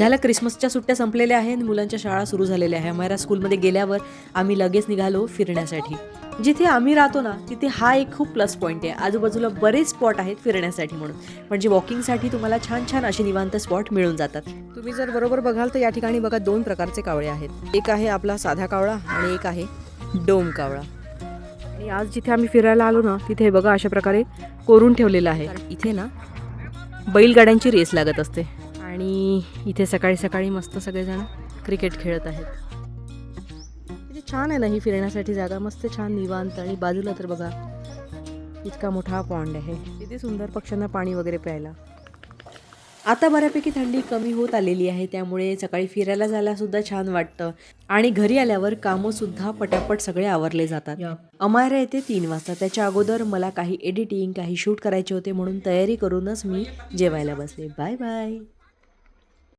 झालं क्रिसमसच्या सुट्ट्या संपलेल्या आहेत आणि मुलांच्या शाळा सुरू झालेल्या आहे अमायरा स्कूलमध्ये गेल्यावर आम्ही लगेच निघालो फिरण्यासाठी. जिथे आम्ही राहतो ना तिथे हा एक खूप प्लस पॉईंट आहे. आजूबाजूला बरेच स्पॉट आहेत फिरण्यासाठी म्हणून. म्हणजे वॉकिंगसाठी तुम्हाला छान छान असे निवांत स्पॉट मिळून जातात. तुम्ही जर बरोबर बघाल तर या ठिकाणी बघा दोन प्रकारचे कावळे आहेत. एक आहे आपला साधा कावळा आणि एक आहे डोम कावळा. आणि आज जिथे आम्ही फिरायला आलो ना तिथे बघा अशा प्रकारे कोरून ठेवलेलं आहे. इथे ना बैलगाड्यांची रेस लागत असते. आणि इथे सकाळी सकाळी मस्त सगळेजण क्रिकेट खेळत आहेत. इथे छान आहे ना ही फिरण्यासाठी जागा. मस्त छान निवांत आणि बाजूला तर बघा इतका मोठा पॉन्ड आहे. तिथे सुंदर पक्ष्यांना पाणी वगैरे प्यायला. आता बऱ्यापैकी थंडी कमी होत आलेली आहे त्यामुळे सकाळी फिरायला जायला सुद्धा छान वाटतं. आणि घरी आल्यावर कामं सुद्धा पटापट सगळे आवरले जातात. अमायरा येते तीन वाजता. त्याच्या अगोदर मला काही एडिटिंग काही शूट करायचे होते म्हणून तयारी करूनच मी जेवायला बसले. Bye bye